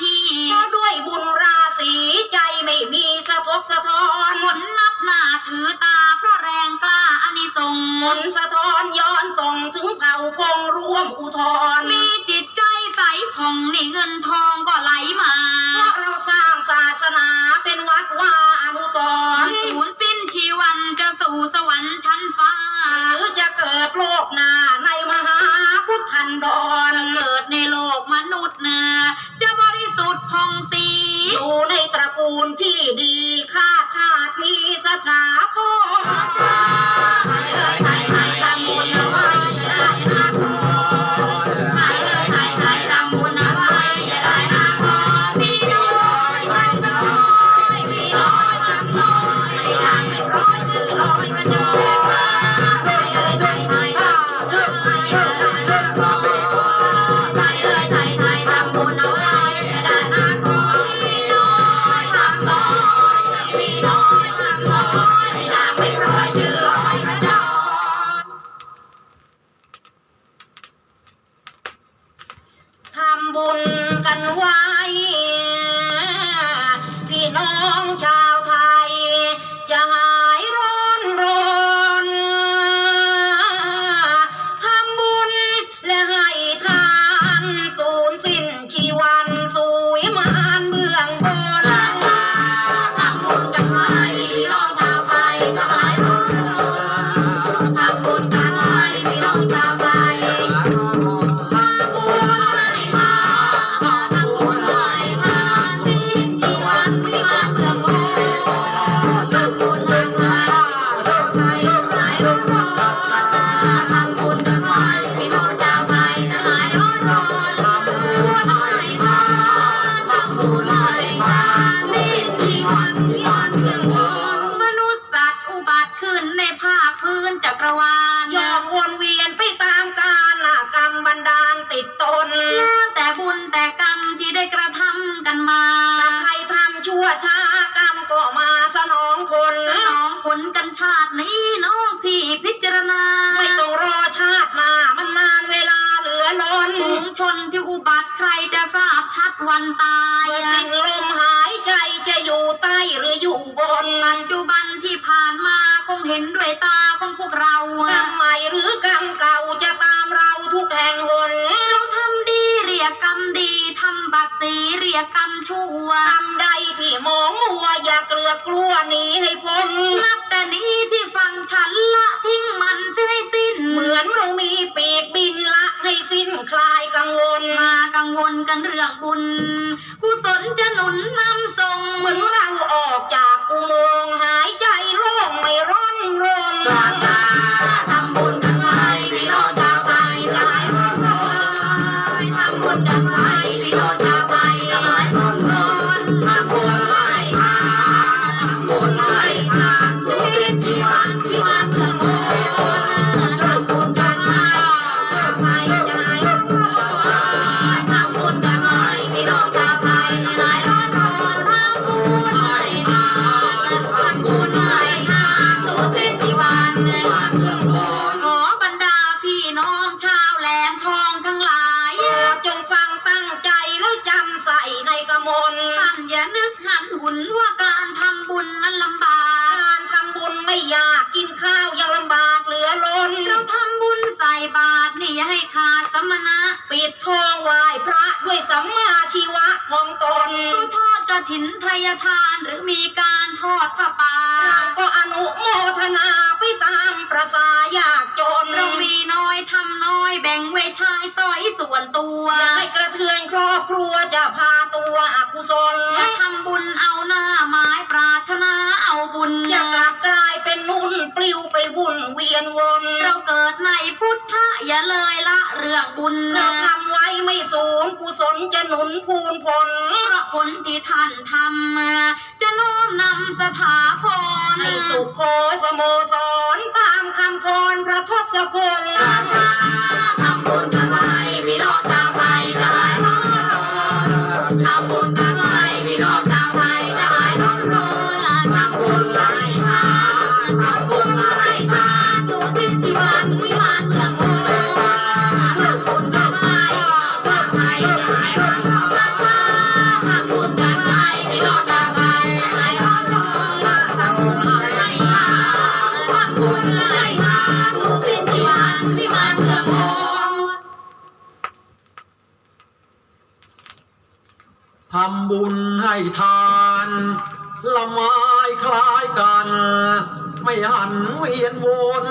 ทีเพราะด้วยบุญราศีใจไม่มีสะทกสะท้อนหมุนนับหน้าถือตาเพราะแรงกล้าอันิสงส์หมุนสะท้อนย้อนส่งถึงเผ่าพงร่วมอุทธรมีจิตใจใสผ่องนี่เงินทองก็ไหลมา สนาเป็นวัดวาอานุสรณ์ศูนย์สิ้นชีวันจะสู่สวรรค์ชั้นฟ้าหรือจะเกิดโลกนาในมหาพุทธันดรเกิดในโลกมนุษย์เนื้อจะบริสุทธิ์พองสีอยู่ในตระกูลที่ดีข้าทาสมีสถาพ่อ จะทราบชัดวันตายสิ่งลมหายใจจะอยู่ใต้หรืออยู่บนปัจจุบันที่ผ่านมาคงเห็นด้วยตาของพวกเรากรรใหม่หรือกังเก่าจะตามเราทุกแห่งหนียกรรมดีทำบัตรสีเรียกกรรมชั่วทำใดที่มองหัวอย่าเกลือกลัวหนีให้พ้นนับแต่นี้ที่ฟังฉันละทิ้งมันเสียให้สิ้น เหมือนเรามีปีกบินละให้สิ้นคลายกังวลมากังวลกันเรื่องบุญกุศลจะหนุนนำส่งเหมือนเราออกจากกุโมง กินข้าวยังลำบากเหลือล้นเราทำบุญใส่บาตรนี่อย่าให้ขาดสมณะ ปิดทองไหว้พระด้วยสัมมาชีวะของตนเราทอด กระถินทายทานหรือมีการทอดผ้าป่าเราก็อนุโมทนาไปตามประสายากจนเรามีน้อยทำน้อยแบ่งไว้ใช้สอยส่วนตัวอย่าให้กระเทือนครอบครัวจะพาตัวอกุศลอย่าทำบุญเอาหน้าไม้ปรารถนาเอาบุญจะกลับกลายเป็นนุ่นปลิวไปวุ่นเวียนวนเราเกิดในพุทธะอย่าเลยละเรื่องบุญเราทำไว้ไม่สูญกุศลจะหนุนพูนผลเพราะผลที่ท่านทำจะน้อมนำสถาพรให้สุขโคสโมสรตามคำพรพระทศพล นวน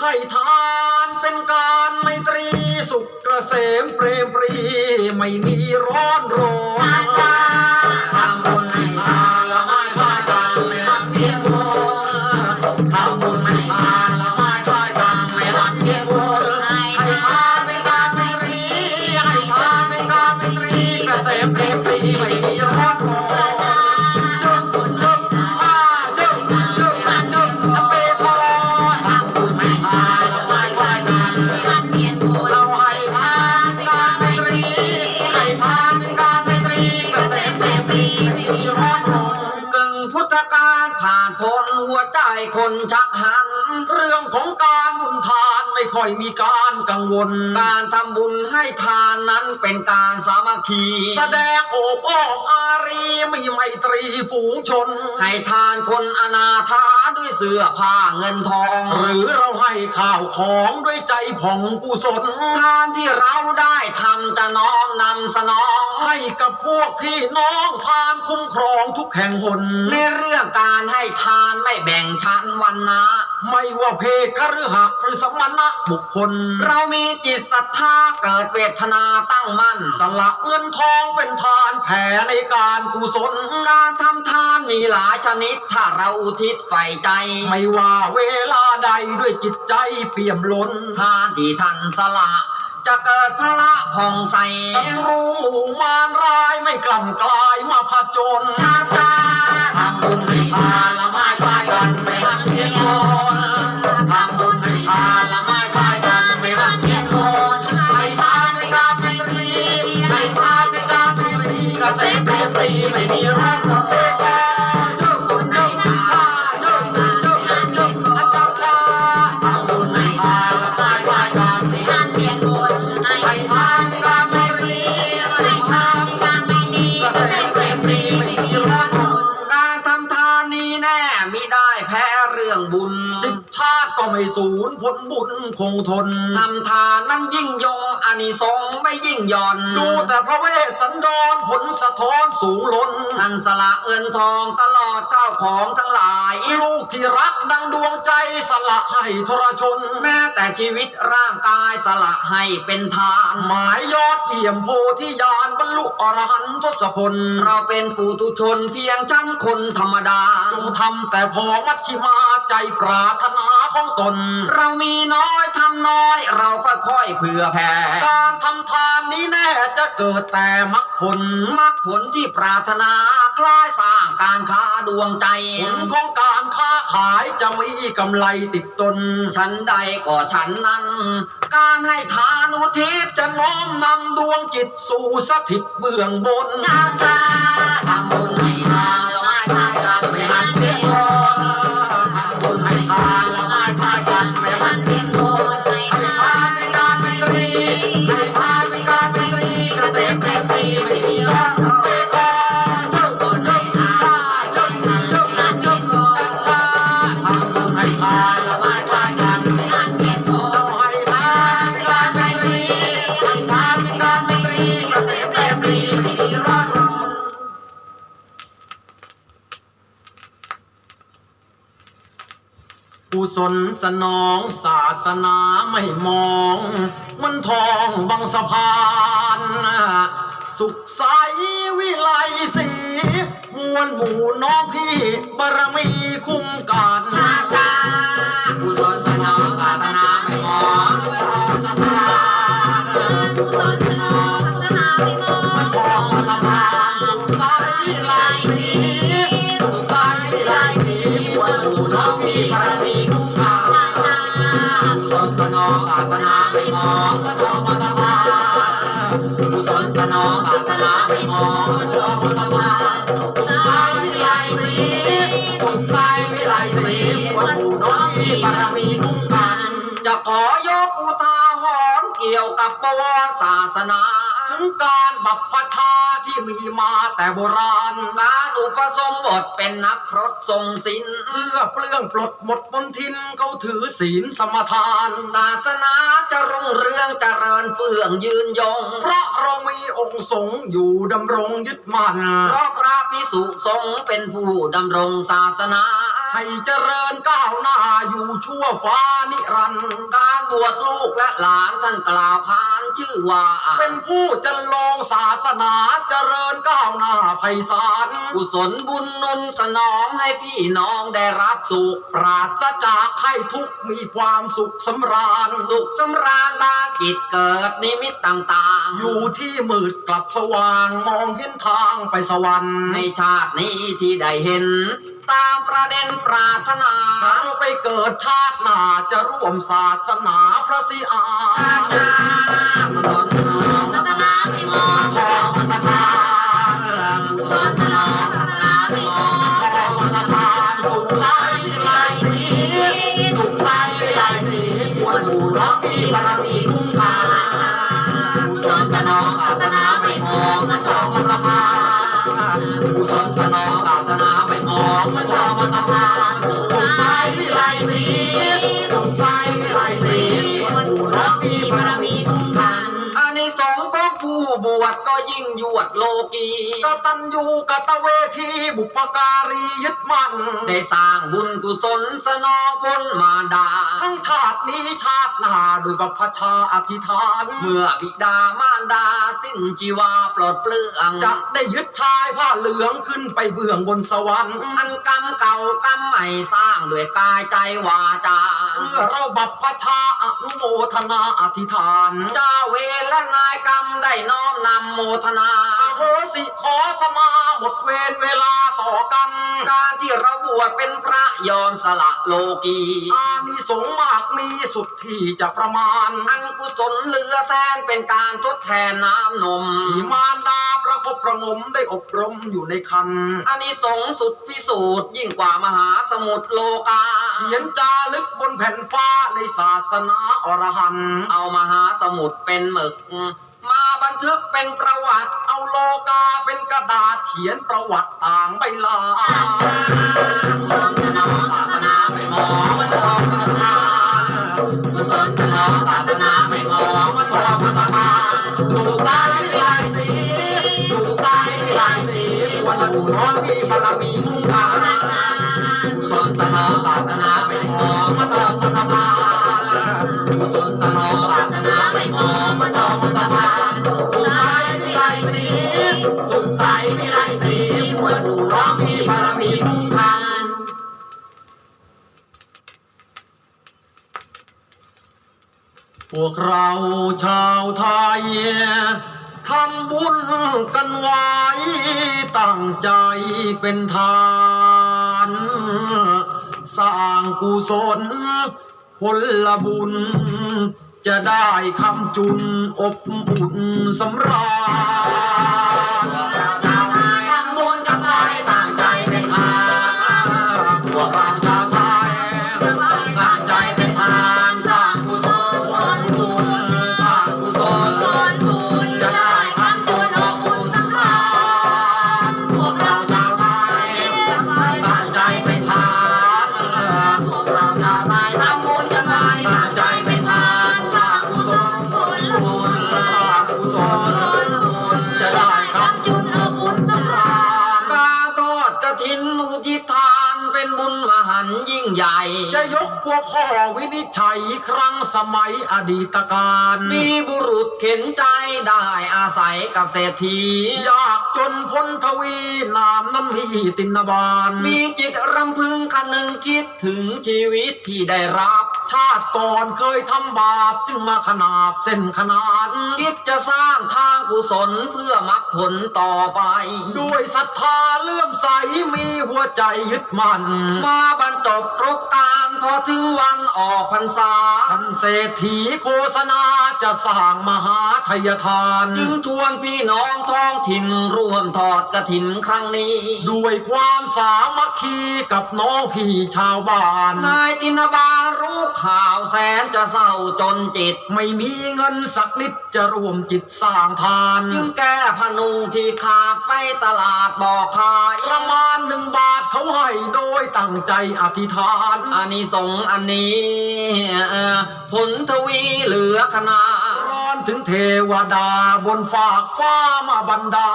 ให้ทานเป็นการไมตรีสุขเกษมเปรมปรี ไม่มีร้อนรนทำบุญให้ทานละไม้คล้ายกันไม่หันเวียนวนทำบุญ ค่อยมีการกังวล การทำบุญให้ทานนั้นเป็นการสามัคคี แสดงโอบอ้อมอารีมีไมตรีฝูงชน ให้ทานคนอนาถาด้วยเสื้อผ้าเงินทอง หรือเราให้ข่าวของด้วยใจผ่องกุศลทานที่เราได้ทำจะน้อมนำสนองให้กับพวกพี่น้องทานคุ้มครองทุกแห่งหนในเรื่องการให้ทานไม่แบ่งชั้นวันนะ ไม่ว่าเพศคฤหะหรือสมณะบุคคล เรามีจิตศรัทธาเกิดเวทนาตั้งมั่นสละเงินทองเป็นทานแผ่ในการกุศลการทำทานมีหลายชนิด ถ้าเราอุทิศใฝ่ใจ ไม่ว่าเวลาใดด้วยจิตใจเปี่ยมล้นทานที่ท่านสละจะเกิดพระผ่องใสศัตรูหมู่มารร้ายไม่กล่ำกลายมาผจญชาชาทำบุญให้ทาน ก็ไม่สูญผลบุญคงทนทำทานนั้นยิ่งยงอานิสงส์ไม่ยิ่งย่อน ดูแต่พระเวสสันดรผลสะท้อนสูงล้นท่านสละเงินทองตลอดเจ้าของทั้งหลาย ลูกที่รักดังดวงใจสละให้ทรชน แม้แต่ชีวิตร่างกายสละให้เป็นทานหมายยอดเยี่ยมโพธิญาณบรรลุอรหันตทศพล เราเป็นปุถุชนเพียงชั้นคนธรรมดาจงทำแต่พอมัชชิมาใจปรารถนาของตน เรามีน้อยทำน้อย เราค่อยๆเผื่อแผ่การทำทานนี้แน่จะเกิดแต่มรรคผลมรรคผลที่ปรารถนาคล้ายสร้างการค้าดวงใจผลของการค้าขายจะมีกำไรติดตน ฉันใดก็ฉันนั้น การให้ทานอุทิศจะน้อมนำดวงจิตสู่สถิตเบื้องบนชาชาทำบุญ สนองศาสนาไม่มอง มันทองบางสะพาน สุขใสวิไลสีมวลหมู่น้องพี่บารมีคุ้มกันชาชากุศลสนองศาสนาไม่มองกุศลสนองศาสนาไม่มองทองสะพานสุขใสวิไลสีสุขใสวิไลสีมวลหมู่น้องพี่บารมีคุ้ม ศาสนาไม่มองทองมาสะพานกุศลสนองศาสนาไม่มองทองมาสะพานสายวิไลสีสุขใสวิไลสีวันผู้น้องพี่บารมีคุ้มกัน จะขอยกอุทาหรณ์เกี่ยวกับประวัติศาสนา ถึงการบัพพชาที่มีมาแต่โบราณ การอุปสมบทเป็นนักพรตทรงศิลป์เพื่อเปลื้องปลดหมดมนทินเขาถือศีลสมทาน ศาสนาจะรุ่งเรืองเจริญเฟื่องยืนยง เพราะเรามีองค์สงฆ์อยู่ดำรงยึดมั่นเพราะพระพิสุสงฆ์เป็นผู้ดำรงศาสนาให้เจริญก้าวหน้าอยู่ชั่วฟ้านิรันดร์การบวชลูกและหลานท่านกล่าวขานชื่อว่า เป็นผู้จันลงศาสนาเจริญก้าวหน้าไพศาลกุศลบุญหนุนสนองให้พี่น้องได้รับสุข ปราศจากไข้ทุกข์มีความสุขสำราญ สุขสำราญบานจิตเกิดนิมิตต่างๆ อยู่ที่มืดกลับสว่างมองเห็นทางไปสวรรค์ในชาตินี้ที่ได้เห็น ตามประเด็นปรารถนาเราไปเกิดชาติหน้าจะร่วมศาสนาพระศรีอากุศลสนองศาสนาไม่ม วชก็ยิ่งยวดโลกีกตัญญูกตเวทีบุพการียึดมั่นได้สร้างบุญกุศลสนองพ้นมารดา ทั้งชาตินี้ชาติหน้าโดยบัพพชาอธิษฐาน เมื่อบิดามารดาสิ้นชีวาปลดเปลืองจะได้ยึดชายผ้าเหลืองขึ้นไปเบื้องบนสวรรค์อันกรรมเก่ากรรมใหม่สร้างด้วยกายใจวาจาเมื่อเราบัพพชาอนุโมทนาอธิษฐานเจ้าเวรและนายกรรมได้น้อมนำโมทนาอโหสิขอสมาหมดเวรเวลาต่อกัน การที่เราบวชเป็นพระยอมสละโลกีอามีสงส์มากมีสุดที่จะประมาณ อันกุศลเหลือแสนเป็นการทดแทนน้ำนมที่มารดาประคบประหงมได้อบรมอยู่ในคันอันนี้สงส์สุดพิสูจน์ยิ่งกว่ามหาสมุทรโลกาเขียนจารึกบนแผ่นฟ้าในศาสนาอรหันต์เอามหาสมุทรเป็นหมึกมาบัน ทึกเป็นประวัติ เอาโลกาเป็นกระดาษเขียนประวัติต่างไม่ศลาสนอนมีบารมีมุ่งหา อหนูน้องมีบารมีมุ่งหาพวกเราชาวไทยทำบุญกันไว้ ตั้งใจเป็นทาน สร้างกุศลผลบุญ จะได้คำจุนอบอุ่นสำราญ จะยกข้อวินิจฉัยครั้งสมัยอดีตการมีบุรุษเข็นใจได้อาศัยกับเศรษฐี ยากจนพ้นทวีนามนั้นมีตินบาลมีจิตรำพึงคันหนึ่งคิดถึงชีวิตที่ได้รับ ชาติก่อนเคยทำบาปจึงมาขนาบเส้นขนานคิดจะสร้างทางกุศลเพื่อมรรคผลต่อไป ด้วยศรัทธาเลื่อมใสมีหัวใจยึดมั่นมาบรรจบครบการพอถึงวันออกพรรษาท่านเศรษฐีโฆษณาจะสร้างมหาทยทาน จึงชวนพี่น้องท้องถิ่นร่วมทอดกระถินครั้งนี้ ด้วยความสามัคคีกับน้องพี่ชาวบ้านนายตินบาลรู้ข่าวแสนจะเศร้าจนจิต ไม่มีเงินสักนิดจะรวมจิตสร้างทานจึงแก้พนุงที่ขาดไปตลาดบอกขาย ประมาณหนึ่งบาทเขาให้โดยตั้งใจอธิษฐานอานิสงส์อันนี้ผลทวีเหลือขนาดร้อนถึงเทวดาบนฝากฟ้ามาบันดา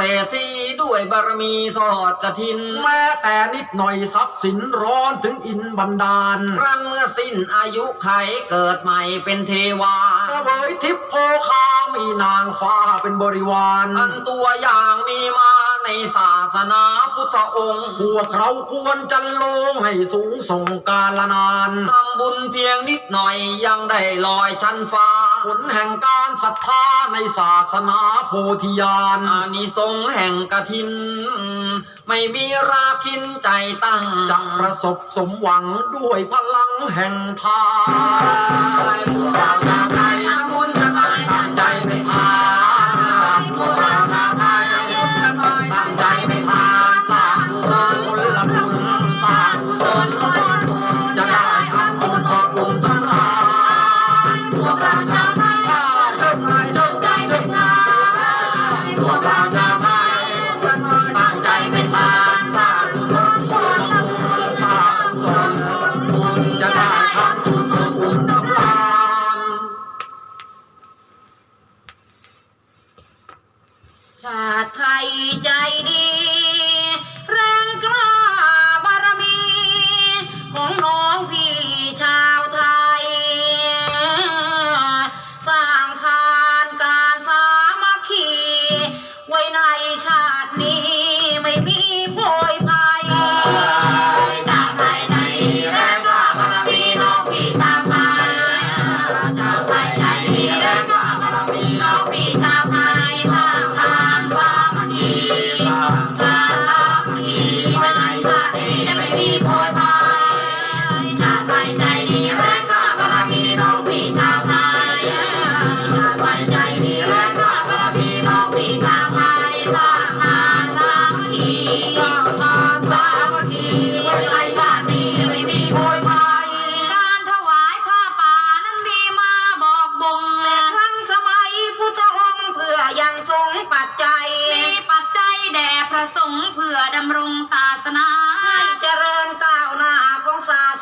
เศรษฐีด้วยบารมีทอดกระถิน แม้แต่นิดหน่อยทรัพย์สินร้อนถึงอินบันดาลครั้นเมื่อสิ้นอายุไขเกิดใหม่เป็นเทวาเสวยทิพโพคามีนางฟ้าเป็นบริวารอันตัวอย่างมีมาในศาสนาพุทธองค์พวกเราควรจันลงให้สูงส่งกาลนานทำบุญเพียงนิดหน่อยยังได้ลอยชั้นฟ้า ผลแห่งการศรัทธาในศาสนาโพธิญาณอานิสงส์แห่งกฐิน ไม่มีราคินใจตั้งจะประสบสมหวังด้วยพลังแห่งทาน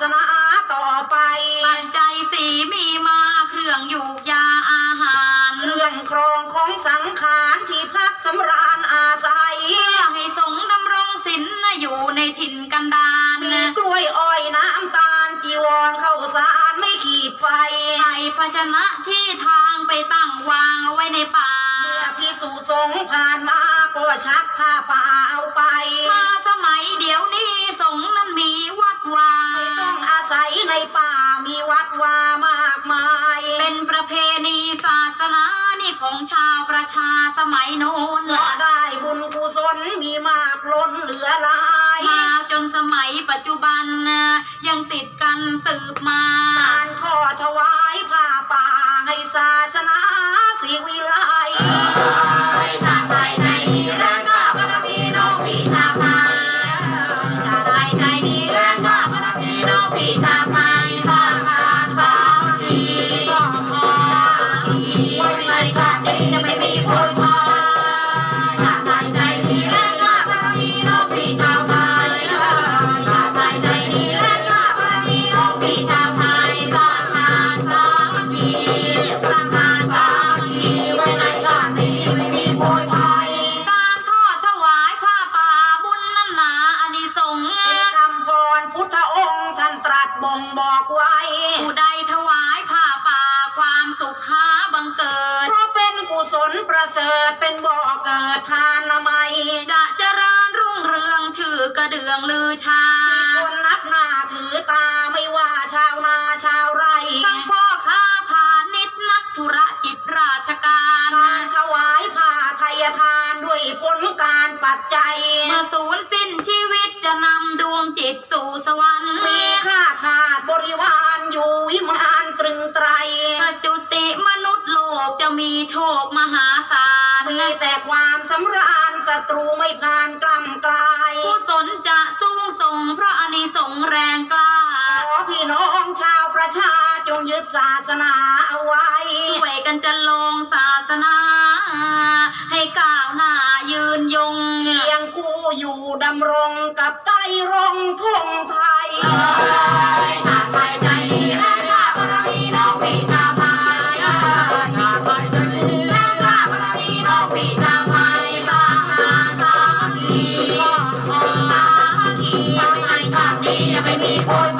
สนาต่อไป ปัจจัยสีมีมาเครื่องอยู่ยาอาหารเรื่องครองของสังขารที่พักสำราญอาศัยเพื่อให้สงดำรงศีลอยู่ในถิ่นกันดารกล้วยอ้อยน้ำตาลจีวรเข้าสารไม่ขีดไฟไฟภาชนะที่ทางไปตั้งวางเอาไว้ในป่า พิสูจน์สงฆ์ผ่านมาก็ชักผ้าป่าเอาไป มาสมัยเดี๋ยวนี้สงฆ์นั้นมีวัดวาไม่ต้องอาศัยในป่ามีวัดวามากมาย เป็นประเพณีศาสนานี่ของชาวประชาสมัยโน้นเพราะได้บุญกุศลมีมากล้นเหลือหลายมาจนสมัยปัจจุบันยังติดกันสืบมาการขอถวายผ้าป่าให้ศาสนาสิวิไลช ผู้ใดถวายผ้าป่าความสุขค้าบังเกิด เพราะเป็นกุศลประเสริฐเป็นบ่อเกิดทานนามัยจะเจริญรุ่งเรืองชื่อกระเดืองลือชาคนนับหน้าถือตาไม่ว่าชาวนาชาวไร่ทั้งพ่อค้าพาณิชย์ นักธุรกิจราชการการถวายผ้าไทยทานด้วยผลการปัจจัย เมื่อสูญสิ้นชีวิตจะนำดวงจิตสู่สวรรค์ มีค่าทาสบริวารอยู่วิมานตรึงไตรถ้าจุติมนุษย์โลกจะมีโชคมหาศาลมีแต่ความสำราญศัตรูไม่ผ่านกล้ำกลายกุศลจะสูงส่งเพราะอานิสงส์แรงกล้าขอพี่น้องชาวประชาจงยึดศาสนาเอาไว้ช่วยกันจะลงศาสนา ให้ก้าวหน้ายืนยงเคียงคู่อยู่ดำรงกับไตรงทงไทยชาติไทยใจและชาติไทยน้องพี่ชาติไทยาติไและชาติไน้องพี่ชาไทยสาคีสาทีชาติไทยชตินี้ไม่มีคน